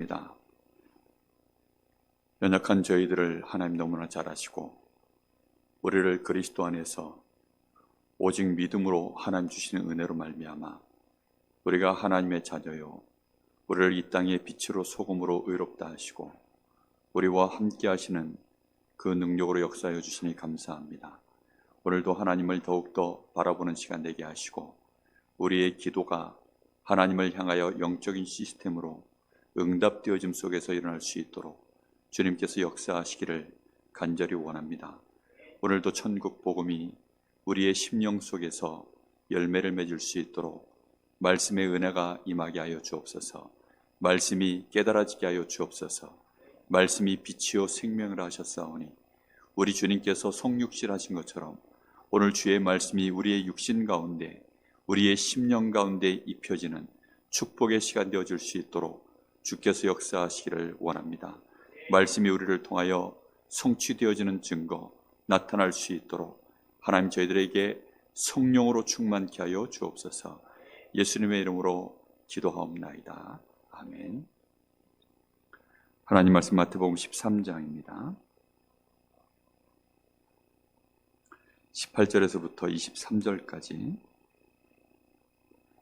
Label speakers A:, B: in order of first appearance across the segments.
A: 입니다. 연약한 저희들을 하나님 너무나 잘 아시고 우리를 그리스도 안에서 오직 믿음으로 하나님 주시는 은혜로 말미암아 우리가 하나님의 자녀요 우리를 이 땅의 빛으로 소금으로 의롭다 하시고 우리와 함께 하시는 그 능력으로 역사하여 주시니 감사합니다. 오늘도 하나님을 더욱더 바라보는 시간 되게 하시고 우리의 기도가 하나님을 향하여 영적인 시스템으로 응답되어짐 속에서 일어날 수 있도록 주님께서 역사하시기를 간절히 원합니다. 오늘도 천국 복음이 우리의 심령 속에서 열매를 맺을 수 있도록 말씀의 은혜가 임하게 하여 주옵소서. 말씀이 깨달아지게 하여 주옵소서. 말씀이 빛이요 생명을 하셨사오니 우리 주님께서 성육실 하신 것처럼 오늘 주의 말씀이 우리의 육신 가운데 우리의 심령 가운데 입혀지는 축복의 시간 되어 줄 수 있도록 주께서 역사하시기를 원합니다. 말씀이 우리를 통하여 성취되어지는 증거 나타날 수 있도록 하나님 저희들에게 성령으로 충만케 하여 주옵소서. 예수님의 이름으로 기도하옵나이다. 아멘. 하나님 말씀 마태복음 13장입니다. 18절에서부터 23절까지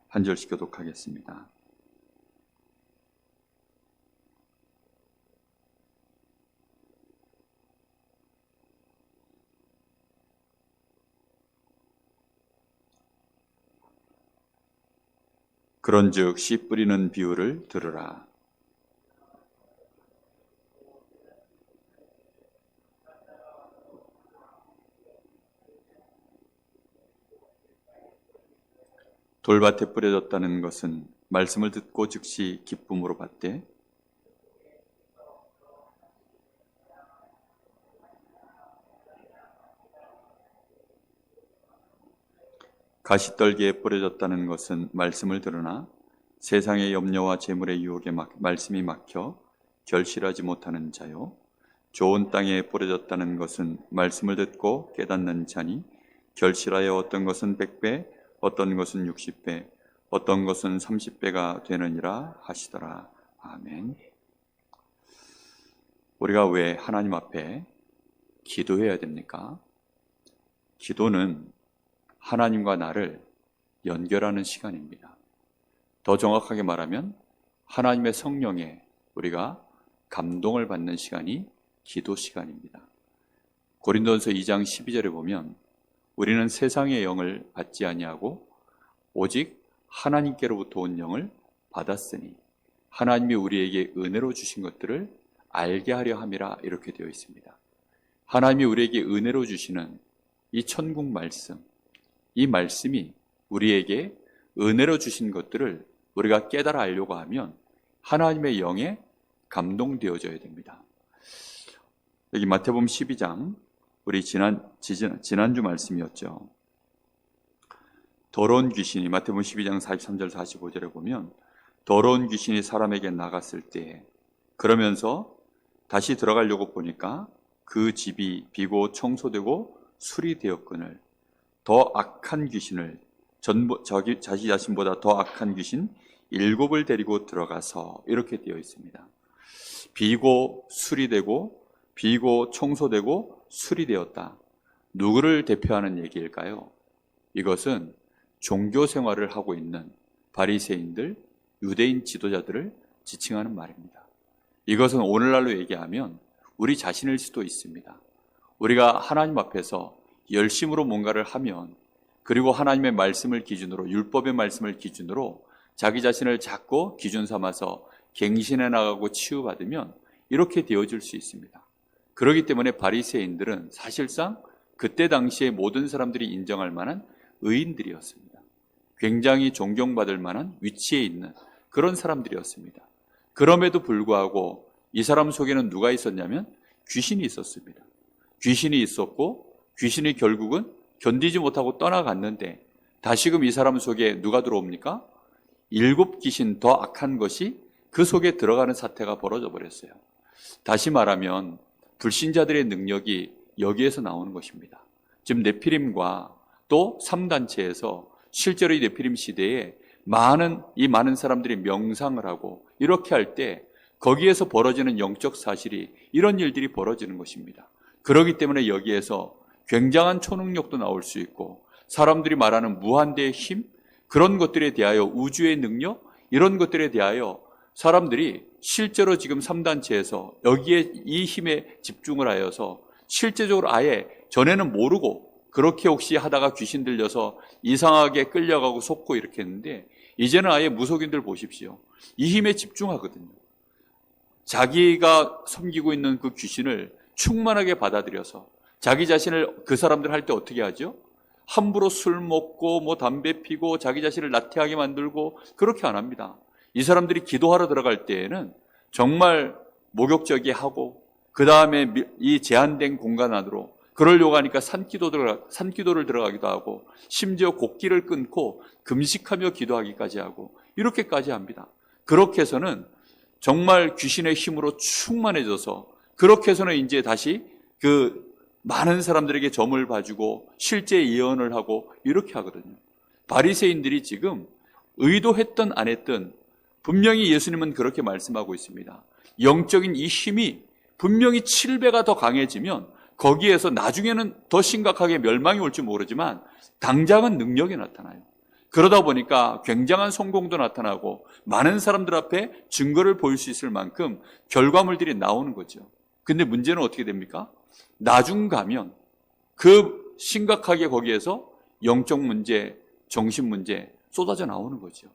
A: 한 절씩 교독하겠습니다. 그런즉 씨 뿌리는 비유를 들으라. 돌밭에 뿌려졌다는 것은 말씀을 듣고 즉시 기쁨으로 받되 가시떨기에 뿌려졌다는 것은 말씀을 들으나 세상의 염려와 재물의 유혹에 막, 말씀이 막혀 결실하지 못하는 자요. 좋은 땅에 뿌려졌다는 것은 말씀을 듣고 깨닫는 자니 결실하여 어떤 것은 백배, 어떤 것은 육십 배, 어떤 것은 삼십 배가 되느니라 하시더라. 아멘. 우리가 왜 하나님 앞에 기도해야 됩니까? 기도는 하나님과 나를 연결하는 시간입니다. 더 정확하게 말하면 하나님의 성령에 우리가 감동을 받는 시간이 기도 시간입니다. 고린도전서 2장 12절에 보면 우리는 세상의 영을 받지 아니하고 오직 하나님께로부터 온 영을 받았으니 하나님이 우리에게 은혜로 주신 것들을 알게 하려 함이라 이렇게 되어 있습니다. 하나님이 우리에게 은혜로 주시는 이 천국 말씀, 이 말씀이 우리에게 은혜로 주신 것들을 우리가 깨달아 알려고 하면 하나님의 영에 감동되어져야 됩니다. 여기 마태복음 12장 우리 지난 지난, 주 말씀이었죠. 더러운 귀신이 마태복음 12장 43절 45절에 보면 더러운 귀신이 사람에게 나갔을 때 그러면서 다시 들어가려고 보니까 그 집이 비고 청소되고 수리되었거늘 더 악한 귀신을 전부 자기 자기 자신보다 더 악한 귀신 일곱을 데리고 들어가서 이렇게 되어 있습니다. 비고 수리되고 비고 청소되고 수리되었다. 누구를 대표하는 얘기일까요? 이것은 종교 생활을 하고 있는 바리새인들, 유대인 지도자들을 지칭하는 말입니다. 이것은 오늘날로 얘기하면 우리 자신일 수도 있습니다. 우리가 하나님 앞에서 열심으로 뭔가를 하면 그리고 하나님의 말씀을 기준으로 율법의 말씀을 기준으로 자기 자신을 잡고 기준 삼아서 갱신해 나가고 치유받으면 이렇게 되어질 수 있습니다. 그렇기 때문에 바리새인들은 사실상 그때 당시에 모든 사람들이 인정할 만한 의인들이었습니다. 굉장히 존경받을 만한 위치에 있는 그런 사람들이었습니다. 그럼에도 불구하고 이 사람 속에는 누가 있었냐면 귀신이 있었습니다. 귀신이 있었고 귀신이 결국은 견디지 못하고 떠나갔는데 다시금 이 사람 속에 누가 들어옵니까? 일곱 귀신 더 악한 것이 그 속에 들어가는 사태가 벌어져 버렸어요. 다시 말하면 불신자들의 능력이 여기에서 나오는 것입니다. 지금 네피림과 또 3단체에서 실제로 이 네피림 시대에 많은 이 많은 사람들이 명상을 하고 이렇게 할 때 거기에서 벌어지는 영적 사실이 이런 일들이 벌어지는 것입니다. 그렇기 때문에 여기에서 굉장한 초능력도 나올 수 있고 사람들이 말하는 무한대의 힘 그런 것들에 대하여 우주의 능력 이런 것들에 대하여 사람들이 실제로 지금 3단체에서 여기에 이 힘에 집중을 하여서 실제적으로 아예 전에는 모르고 그렇게 혹시 하다가 귀신 들려서 이상하게 끌려가고 속고 이렇게 했는데 이제는 아예 무속인들 보십시오. 이 힘에 집중하거든요. 자기가 섬기고 있는 그 귀신을 충만하게 받아들여서 자기 자신을 그 사람들 할 때 어떻게 하죠? 함부로 술 먹고 뭐 담배 피고 자기 자신을 나태하게 만들고 그렇게 안 합니다. 이 사람들이 기도하러 들어갈 때에는 정말 목욕적이 하고 그 다음에 이 제한된 공간 안으로 그러려고 하니까 산기도 들어가, 산기도를 들어가기도 하고 심지어 곡기를 끊고 금식하며 기도하기까지 하고 이렇게까지 합니다. 그렇게 해서는 정말 귀신의 힘으로 충만해져서 그렇게 해서는 이제 다시 그 많은 사람들에게 점을 봐주고 실제 예언을 하고 이렇게 하거든요. 바리새인들이 지금 의도했던 안 했던 분명히 예수님은 그렇게 말씀하고 있습니다. 영적인 이 힘이 분명히 7배가 더 강해지면 거기에서 나중에는 더 심각하게 멸망이 올지 모르지만 당장은 능력이 나타나요. 그러다 보니까 굉장한 성공도 나타나고 많은 사람들 앞에 증거를 보일 수 있을 만큼 결과물들이 나오는 거죠. 근데 문제는 어떻게 됩니까? 나중 가면 그 심각하게 거기에서 영적 문제, 정신 문제 쏟아져 나오는 거죠.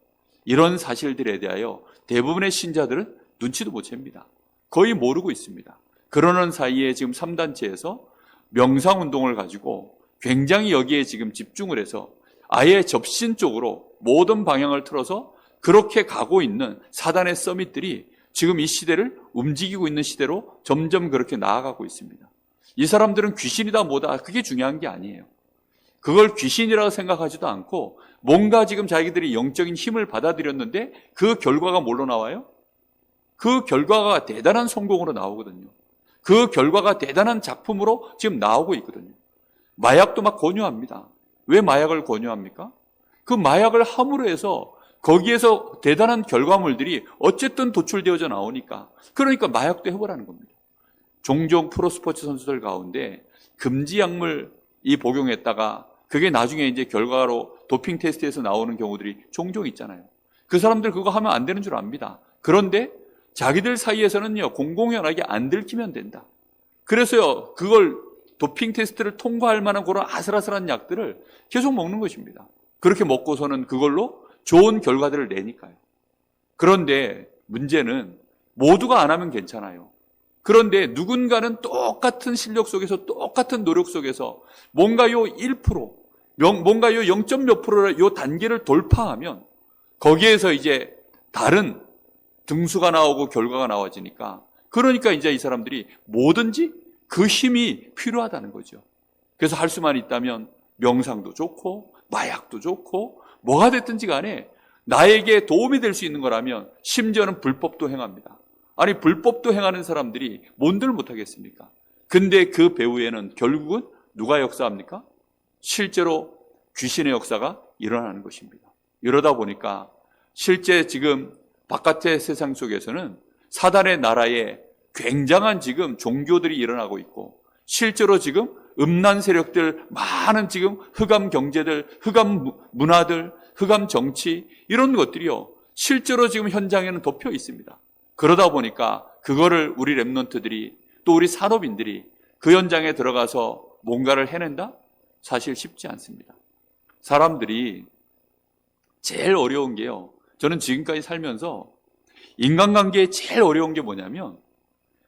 A: 이런 사실들에 대하여 대부분의 신자들은 눈치도 못 챕니다. 거의 모르고 있습니다. 그러는 사이에 지금 3단체에서 명상 운동을 가지고 굉장히 여기에 지금 집중을 해서 아예 접신 쪽으로 모든 방향을 틀어서 그렇게 가고 있는 사단의 서밋들이 지금 이 시대를 움직이고 있는 시대로 점점 그렇게 나아가고 있습니다. 이 사람들은 귀신이다 뭐다 그게 중요한 게 아니에요. 그걸 귀신이라고 생각하지도 않고 뭔가 지금 자기들이 영적인 힘을 받아들였는데 그 결과가 뭘로 나와요? 그 결과가 대단한 성공으로 나오거든요. 그 결과가 대단한 작품으로 지금 나오고 있거든요. 마약도 막 권유합니다. 왜 마약을 권유합니까? 그 마약을 함으로 해서 거기에서 대단한 결과물들이 어쨌든 도출되어져 나오니까 그러니까 마약도 해보라는 겁니다. 종종 프로스포츠 선수들 가운데 금지 약물 이 복용했다가 그게 나중에 이제 결과로 도핑 테스트에서 나오는 경우들이 종종 있잖아요. 그 사람들 그거 하면 안 되는 줄 압니다. 그런데 자기들 사이에서는요, 공공연하게 안 들키면 된다. 그래서요, 그걸 도핑 테스트를 통과할 만한 그런 아슬아슬한 약들을 계속 먹는 것입니다. 그렇게 먹고서는 그걸로 좋은 결과들을 내니까요. 그런데 문제는 모두가 안 하면 괜찮아요. 그런데 누군가는 똑같은 실력 속에서 똑같은 노력 속에서 뭔가 요 1%, 뭔가 요 0. 몇 프로의 요 단계를 돌파하면 거기에서 이제 다른 등수가 나오고 결과가 나와지니까 그러니까 이제 이 사람들이 뭐든지 그 힘이 필요하다는 거죠. 그래서 할 수만 있다면 명상도 좋고 마약도 좋고 뭐가 됐든지 간에 나에게 도움이 될 수 있는 거라면 심지어는 불법도 행합니다. 아니 불법도 행하는 사람들이 뭔들 못하겠습니까? 근데 그 배후에는 결국은 누가 역사합니까? 실제로 귀신의 역사가 일어나는 것입니다. 이러다 보니까 실제 지금 바깥의 세상 속에서는 사단의 나라에 굉장한 지금 종교들이 일어나고 있고 실제로 지금 음란 세력들 많은 지금 흑암 경제들, 흑암 문화들, 흑암 정치 이런 것들이요. 실제로 지금 현장에는 덮여 있습니다. 그러다 보니까 그거를 우리 랩런트들이 또 우리 산업인들이 그 현장에 들어가서 뭔가를 해낸다? 사실 쉽지 않습니다. 사람들이 제일 어려운 게요. 저는 지금까지 살면서 인간관계에 제일 어려운 게 뭐냐면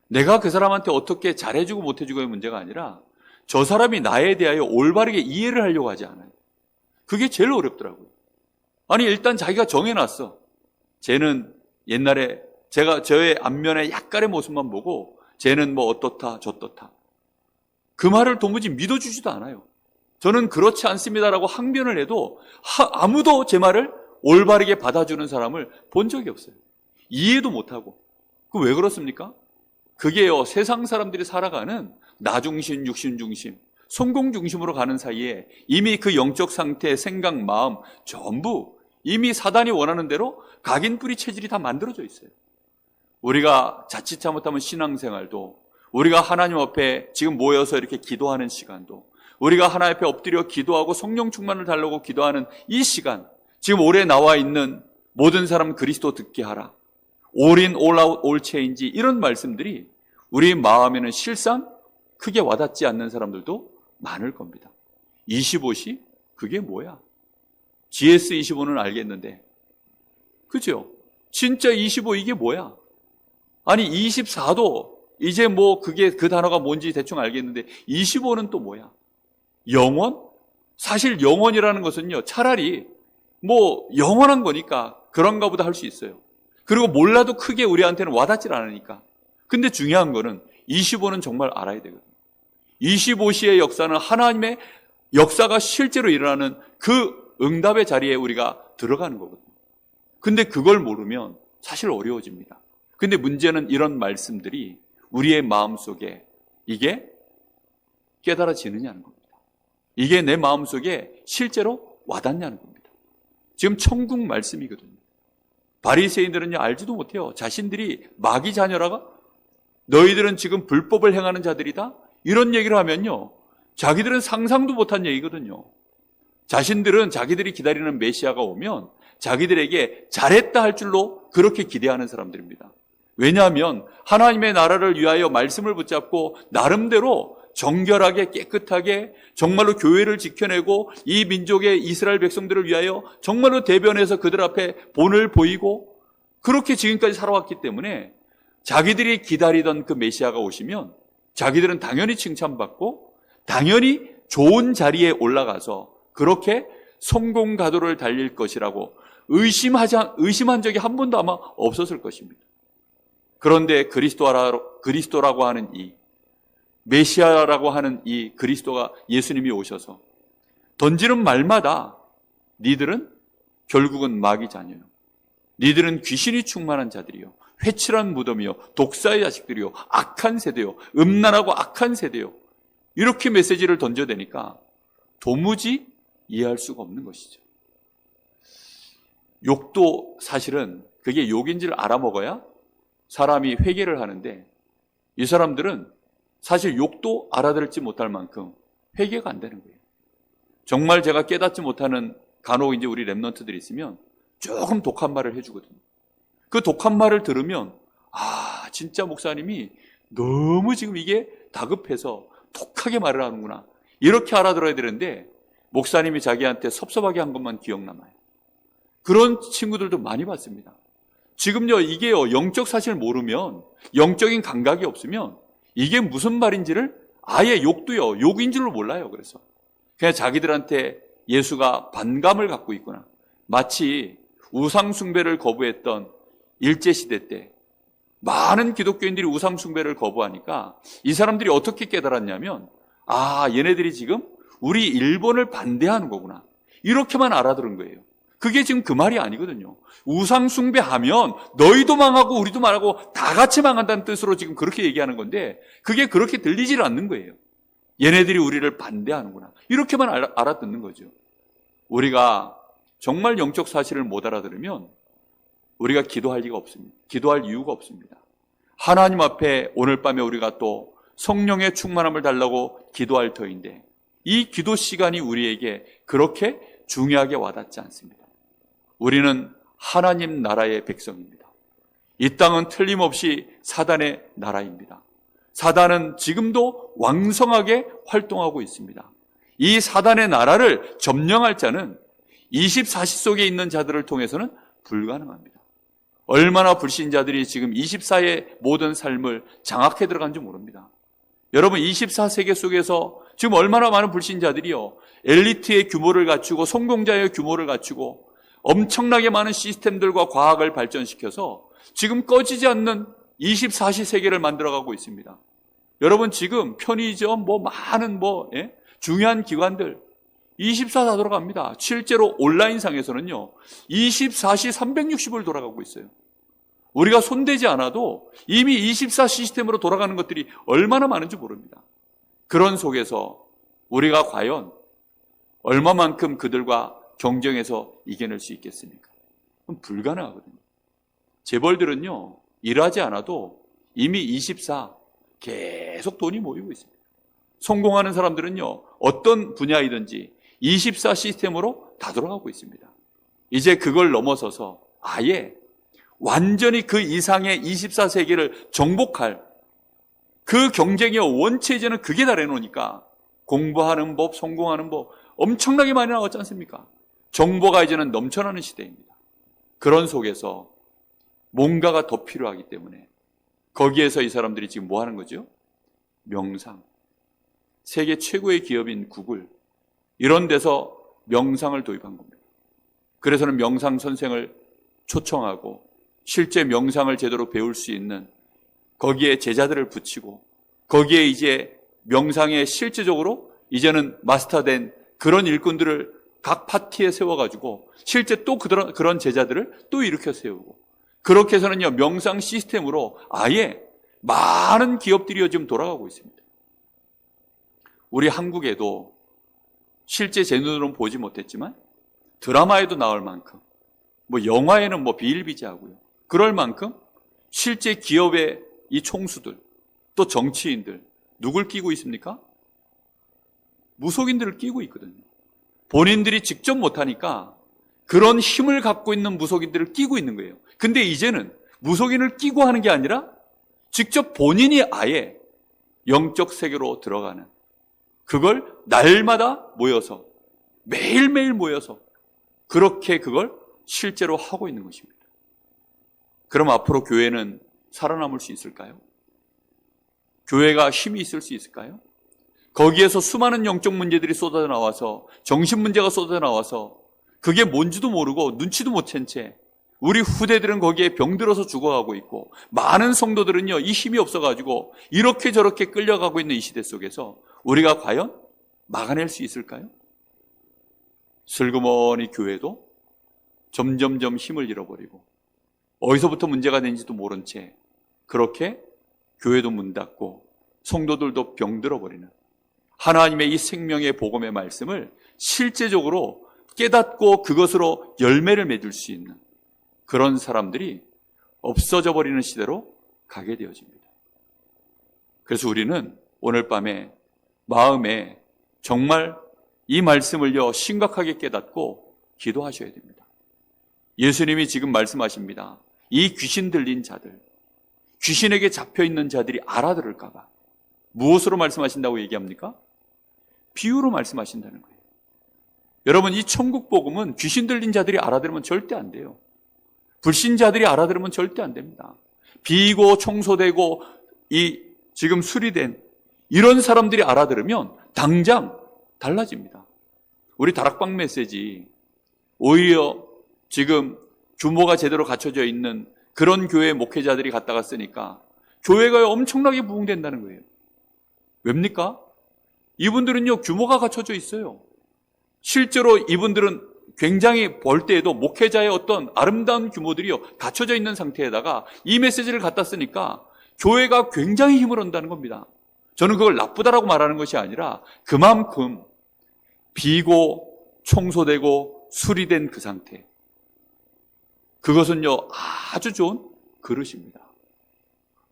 A: 내가 그 사람한테 어떻게 잘해주고 못해주고의 문제가 아니라 저 사람이 나에 대하여 올바르게 이해를 하려고 하지 않아요. 그게 제일 어렵더라고요. 아니, 일단 자기가 정해놨어. 쟤는 옛날에 제가 저의 앞면에 약간의 모습만 보고 쟤는 뭐 어떻다, 저떻다. 그 말을 도무지 믿어주지도 않아요. 저는 그렇지 않습니다라고 항변을 해도 아무도 제 말을 올바르게 받아주는 사람을 본 적이 없어요. 이해도 못하고. 그 왜 그렇습니까? 그게요, 세상 사람들이 살아가는 나중심, 육신중심, 성공중심으로 가는 사이에 이미 그 영적 상태, 생각, 마음 전부 이미 사단이 원하는 대로 각인 뿌리 체질이 다 만들어져 있어요. 우리가 자칫 잘못하면 신앙생활도 우리가 하나님 앞에 지금 모여서 이렇게 기도하는 시간도 우리가 하나님 앞에 엎드려 기도하고 성령 충만을 달라고 기도하는 이 시간 지금 올해 나와 있는 모든 사람 그리스도 듣게 하라. out, all change 이런 말씀들이 우리 마음에는 실상 크게 와닿지 않는 사람들도 많을 겁니다. 25시? 그게 뭐야? GS25는 알겠는데. 그죠? 진짜 25 이게 뭐야? 아니 24도 이제 뭐 그게 그 단어가 뭔지 대충 알겠는데 25는 또 뭐야? 영원? 사실 영원이라는 것은요. 차라리 뭐 영원한 거니까 그런가 보다 할 수 있어요. 그리고 몰라도 크게 우리한테는 와닿질 않으니까. 근데 중요한 거는 25는 정말 알아야 되거든요. 25시의 역사는 하나님의 역사가 실제로 일어나는 그 응답의 자리에 우리가 들어가는 거거든요. 근데 그걸 모르면 사실 어려워집니다. 근데 문제는 이런 말씀들이 우리의 마음 속에 이게 깨달아지느냐는 겁니다. 이게 내 마음 속에 실제로 와닿냐는 겁니다. 지금 천국 말씀이거든요. 바리새인들은요 알지도 못해요. 자신들이 마귀 자녀라가 너희들은 지금 불법을 행하는 자들이다. 이런 얘기를 하면요. 자기들은 상상도 못한 얘기거든요. 자신들은 자기들이 기다리는 메시아가 오면 자기들에게 잘했다 할 줄로 그렇게 기대하는 사람들입니다. 왜냐하면 하나님의 나라를 위하여 말씀을 붙잡고 나름대로 정결하게 깨끗하게 정말로 교회를 지켜내고 이 민족의 이스라엘 백성들을 위하여 정말로 대변해서 그들 앞에 본을 보이고 그렇게 지금까지 살아왔기 때문에 자기들이 기다리던 그 메시아가 오시면 자기들은 당연히 칭찬받고 당연히 좋은 자리에 올라가서 그렇게 성공 가도를 달릴 것이라고 의심하지, 의심한 적이 한 번도 아마 없었을 것입니다. 그런데 그리스도라, 그리스도라고 하는 이 메시아라고 하는 이 그리스도가 예수님이 오셔서 던지는 말마다 니들은 결국은 마귀 자녀요. 니들은 귀신이 충만한 자들이요. 회칠한 무덤이요. 독사의 자식들이요. 악한 세대요. 음란하고 악한 세대요. 이렇게 메시지를 던져대니까 도무지 이해할 수가 없는 것이죠. 욕도 사실은 그게 욕인 지를 알아먹어야 사람이 회개를 하는데 이 사람들은 사실 욕도 알아들을지 못할 만큼 회개가 안 되는 거예요. 정말 제가 깨닫지 못하는 간혹 이제 우리 랩런트들이 있으면 조금 독한 말을 해주거든요. 그 독한 말을 들으면 아 진짜 목사님이 너무 지금 이게 다급해서 독하게 말을 하는구나 이렇게 알아들어야 되는데 목사님이 자기한테 섭섭하게 한 것만 기억남아요. 그런 친구들도 많이 봤습니다. 지금요 이게요 영적 사실 모르면 영적인 감각이 없으면 이게 무슨 말인지를 아예 욕도요 욕인 줄을 몰라요. 그래서 그냥 자기들한테 예수가 반감을 갖고 있구나. 마치 우상 숭배를 거부했던 일제 시대 때 많은 기독교인들이 우상 숭배를 거부하니까 이 사람들이 어떻게 깨달았냐면 아 얘네들이 지금 우리 일본을 반대하는 거구나. 이렇게만 알아들은 거예요. 그게 지금 그 말이 아니거든요. 우상 숭배하면 너희도 망하고 우리도 망하고 다 같이 망한다는 뜻으로 지금 그렇게 얘기하는 건데 그게 그렇게 들리질 않는 거예요. 얘네들이 우리를 반대하는구나. 이렇게만 알아, 알아 듣는 거죠. 우리가 정말 영적 사실을 못 알아들으면 우리가 기도할 리가 없습니다. 기도할 이유가 없습니다. 하나님 앞에 오늘 밤에 우리가 또 성령의 충만함을 달라고 기도할 터인데 이 기도 시간이 우리에게 그렇게 중요하게 와닿지 않습니다. 우리는 하나님 나라의 백성입니다. 이 땅은 틀림없이 사단의 나라입니다. 사단은 지금도 왕성하게 활동하고 있습니다. 이 사단의 나라를 점령할 자는 24시 속에 있는 자들을 통해서는 불가능합니다. 얼마나 불신자들이 지금 24의 모든 삶을 장악해 들어간지 모릅니다. 여러분 24세계 속에서 지금 얼마나 많은 불신자들이요. 엘리트의 규모를 갖추고 성공자의 규모를 갖추고 엄청나게 많은 시스템들과 과학을 발전시켜서 지금 꺼지지 않는 24시 세계를 만들어가고 있습니다. 여러분 지금 편의점 뭐 많은 뭐 예? 중요한 기관들 24다 돌아갑니다. 실제로 온라인상에서는요. 24시 360을 돌아가고 있어요. 우리가 손대지 않아도 이미 24 시스템으로 돌아가는 것들이 얼마나 많은지 모릅니다. 그런 속에서 우리가 과연 얼마만큼 그들과 경쟁해서 이겨낼 수 있겠습니까? 그럼 불가능하거든요. 재벌들은요, 일하지 않아도 이미 24 계속 돈이 모이고 있습니다. 성공하는 사람들은요, 어떤 분야이든지 24 시스템으로 다 돌아가고 있습니다. 이제 그걸 넘어서서 아예 완전히 그 이상의 24세기를 정복할 그 경쟁의 원체제는 그게 다 내놓으니까 공부하는 법, 성공하는 법 엄청나게 많이 나왔지 않습니까? 정보가 이제는 넘쳐나는 시대입니다. 그런 속에서 뭔가가 더 필요하기 때문에 거기에서 이 사람들이 지금 뭐 하는 거죠? 명상. 세계 최고의 기업인 구글. 이런 데서 명상을 도입한 겁니다. 그래서는 명상 선생을 초청하고 실제 명상을 제대로 배울 수 있는 거기에 제자들을 붙이고 거기에 이제 명상에 실제적으로 이제는 마스터된 그런 일꾼들을 각 파티에 세워가지고 실제 또 그런, 제자들을 또 일으켜 세우고 그렇게 해서는요 명상 시스템으로 아예 많은 기업들이 지금 돌아가고 있습니다. 우리 한국에도 실제 제 눈으로는 보지 못했지만 드라마에도 나올 만큼 뭐 영화에는 뭐 비일비재하고요. 그럴 만큼 실제 기업의 이 총수들 또 정치인들 누굴 끼고 있습니까? 무속인들을 끼고 있거든요. 본인들이 직접 못하니까 그런 힘을 갖고 있는 무속인들을 끼고 있는 거예요. 근데 이제는 무속인을 끼고 하는 게 아니라 직접 본인이 아예 영적 세계로 들어가는 그걸 날마다 모여서 매일매일 모여서 그렇게 그걸 실제로 하고 있는 것입니다. 그럼 앞으로 교회는 살아남을 수 있을까요? 교회가 힘이 있을 수 있을까요? 거기에서 수많은 영적 문제들이 쏟아져 나와서 정신 문제가 쏟아져 나와서 그게 뭔지도 모르고 눈치도 못 챈 채 우리 후대들은 거기에 병들어서 죽어가고 있고 많은 성도들은요 이 힘이 없어가지고 이렇게 저렇게 끌려가고 있는 이 시대 속에서 우리가 과연 막아낼 수 있을까요? 슬그머니 교회도 점점점 힘을 잃어버리고 어디서부터 문제가 되는지도 모른 채 그렇게 교회도 문 닫고 성도들도 병들어 버리는 하나님의 이 생명의 복음의 말씀을 실제적으로 깨닫고 그것으로 열매를 맺을 수 있는 그런 사람들이 없어져 버리는 시대로 가게 되어집니다. 그래서 우리는 오늘 밤에 마음에 정말 이 말씀을요 심각하게 깨닫고 기도하셔야 됩니다. 예수님이 지금 말씀하십니다. 이 귀신 들린 자들, 귀신에게 잡혀 있는 자들이 알아들을까봐 무엇으로 말씀하신다고 얘기합니까? 비유로 말씀하신다는 거예요. 여러분, 이 천국 복음은 귀신 들린 자들이 알아들으면 절대 안 돼요. 불신자들이 알아들으면 절대 안 됩니다. 비고 청소되고 이 지금 수리된 이런 사람들이 알아들으면 당장 달라집니다. 우리 다락방 메시지 오히려 지금 규모가 제대로 갖춰져 있는 그런 교회 목회자들이 갔다가 쓰니까 교회가 엄청나게 부흥된다는 거예요. 왜입니까? 이분들은요, 규모가 갖춰져 있어요. 실제로 이분들은 굉장히 볼 때에도 목회자의 어떤 아름다운 규모들이요, 갖춰져 있는 상태에다가 이 메시지를 갖다 쓰니까 교회가 굉장히 힘을 얻는다는 겁니다. 저는 그걸 나쁘다라고 말하는 것이 아니라 그만큼 비고 청소되고 수리된 그 상태. 그것은요, 아주 좋은 그릇입니다.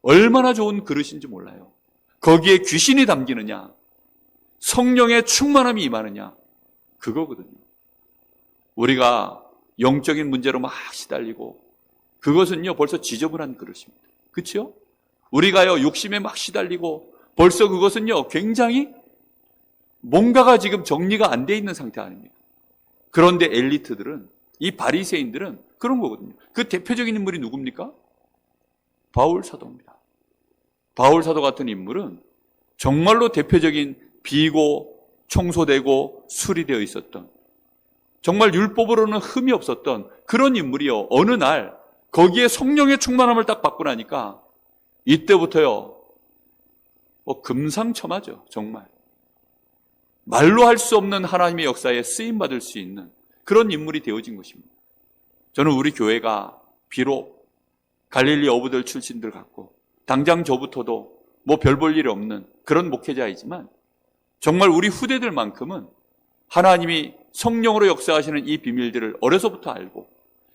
A: 얼마나 좋은 그릇인지 몰라요. 거기에 귀신이 담기느냐, 성령의 충만함이 임하느냐, 그거거든요. 우리가 영적인 문제로 막 시달리고, 그것은요, 벌써 지저분한 그릇입니다. 그렇죠? 우리가요, 욕심에 막 시달리고, 벌써 그것은요, 굉장히 뭔가가 지금 정리가 안 돼 있는 상태 아닙니까? 그런데 엘리트들은, 이 바리새인들은 그런 거거든요. 그 대표적인 인물이 누굽니까? 바울 사도입니다. 바울 사도 같은 인물은 정말로 대표적인 비고 청소되고 수리되어 있었던 정말 율법으로는 흠이 없었던 그런 인물이요. 어느 날 거기에 성령의 충만함을 딱 받고 나니까 이때부터요. 뭐 금상첨화죠. 정말. 말로 할 수 없는 하나님의 역사에 쓰임 받을 수 있는 그런 인물이 되어진 것입니다. 저는 우리 교회가 비록 갈릴리 어부들 출신들 같고 당장 저부터도 뭐 별 볼일 없는 그런 목회자이지만 정말 우리 후대들만큼은 하나님이 성령으로 역사하시는 이 비밀들을 어려서부터 알고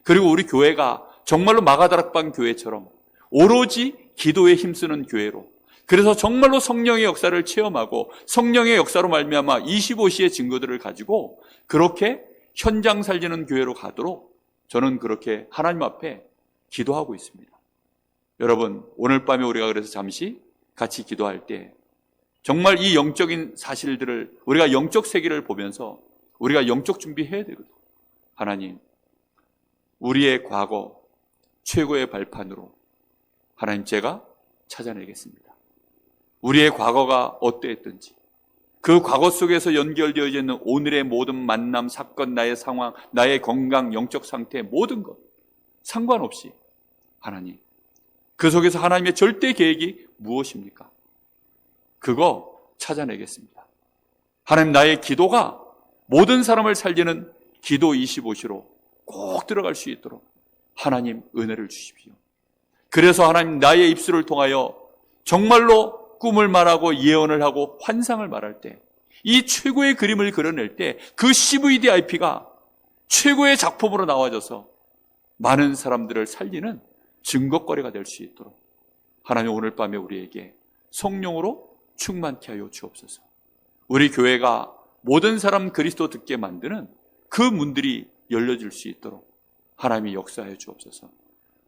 A: 그리고 우리 교회가 정말로 마가다락방 교회처럼 오로지 기도에 힘쓰는 교회로 그래서 정말로 성령의 역사를 체험하고 성령의 역사로 말미암아 25시의 증거들을 가지고 그렇게 현장 살리는 교회로 가도록 저는 그렇게 하나님 앞에 기도하고 있습니다. 여러분, 오늘 밤에 우리가 그래서 잠시 같이 기도할 때 정말 이 영적인 사실들을 우리가 영적 세계를 보면서 우리가 영적 준비해야 되거든요. 하나님, 우리의 과거 최고의 발판으로 하나님 제가 찾아내겠습니다. 우리의 과거가 어떠했든지 그 과거 속에서 연결되어 있는 오늘의 모든 만남, 사건, 나의 상황, 나의 건강, 영적 상태 모든 것 상관없이 하나님 그 속에서 하나님의 절대 계획이 무엇입니까? 그거 찾아내겠습니다. 하나님 나의 기도가 모든 사람을 살리는 기도 25시로 꼭 들어갈 수 있도록 하나님 은혜를 주십시오. 그래서 하나님 나의 입술을 통하여 정말로 꿈을 말하고 예언을 하고 환상을 말할 때 이 최고의 그림을 그려낼 때 그 CVDIP가 최고의 작품으로 나와져서 많은 사람들을 살리는 증거거리가 될 수 있도록 하나님 오늘 밤에 우리에게 성령으로 충만케 하여 주옵소서. 우리 교회가 모든 사람 그리스도 듣게 만드는 그 문들이 열려질 수 있도록 하나님이 역사해 주옵소서.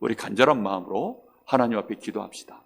A: 우리 간절한 마음으로 하나님 앞에 기도합시다.